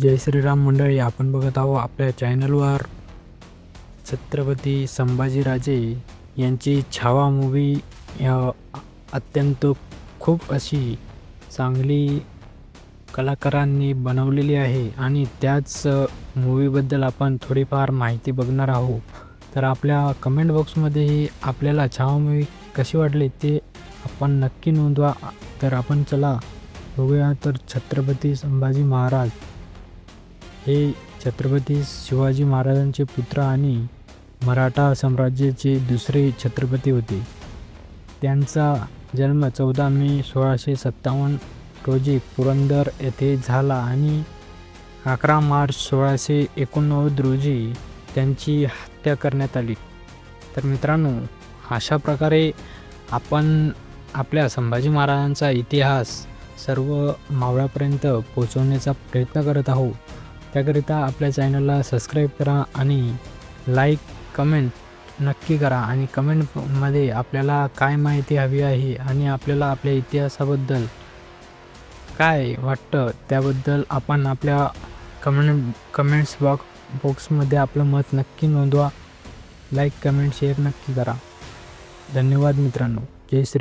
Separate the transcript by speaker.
Speaker 1: जय श्रीराम मंडळी आपण बघत आहोत आपल्या चॅनलवर. छत्रपती संभाजीराजे यांची छावा मूवी अत्यंत खूप अशी चांगली कलाकारांनी बनवलेली आहे आणि त्याच मूवीबद्दल आपण थोडीफार माहिती बघणार आहोत. तर आपल्या कमेंट बॉक्समध्येही आपल्याला छावा मूवी कशी वाटली ते आपण नक्की नोंदवा. तर आपण चला बघूया. तर छत्रपती संभाजी महाराज हे छत्रपती शिवाजी महाराजांचे पुत्र आणि मराठा साम्राज्याचे दुसरे छत्रपती होते. त्यांचा जन्म चौदा मे सोळाशे सत्तावन्न रोजी पुरंदर येथे झाला आणि अकरा मार्च सोळाशे एकोणनव्वद रोजी त्यांची हत्या करण्यात आली. तर मित्रांनो अशा प्रकारे आपण आपल्या संभाजी महाराजांचा इतिहास सर्व मावळ्यापर्यंत पोचवण्याचा प्रयत्न करत आहोत. त्याकरिता आपल्या चॅनलला सबस्क्राईब करा आणि लाईक कमेंट नक्की करा आणि कमेंटमध्ये आपल्याला काय माहिती हवी आहे आणि आपल्याला आपल्या इतिहासाबद्दल काय वाटतं त्याबद्दल आपण आपल्या कमेंट कमेंट्स बॉक्स बॉक्समध्ये आपलं मत नक्की नोंदवा. लाईक कमेंट शेअर नक्की करा. धन्यवाद मित्रांनो. जय श्री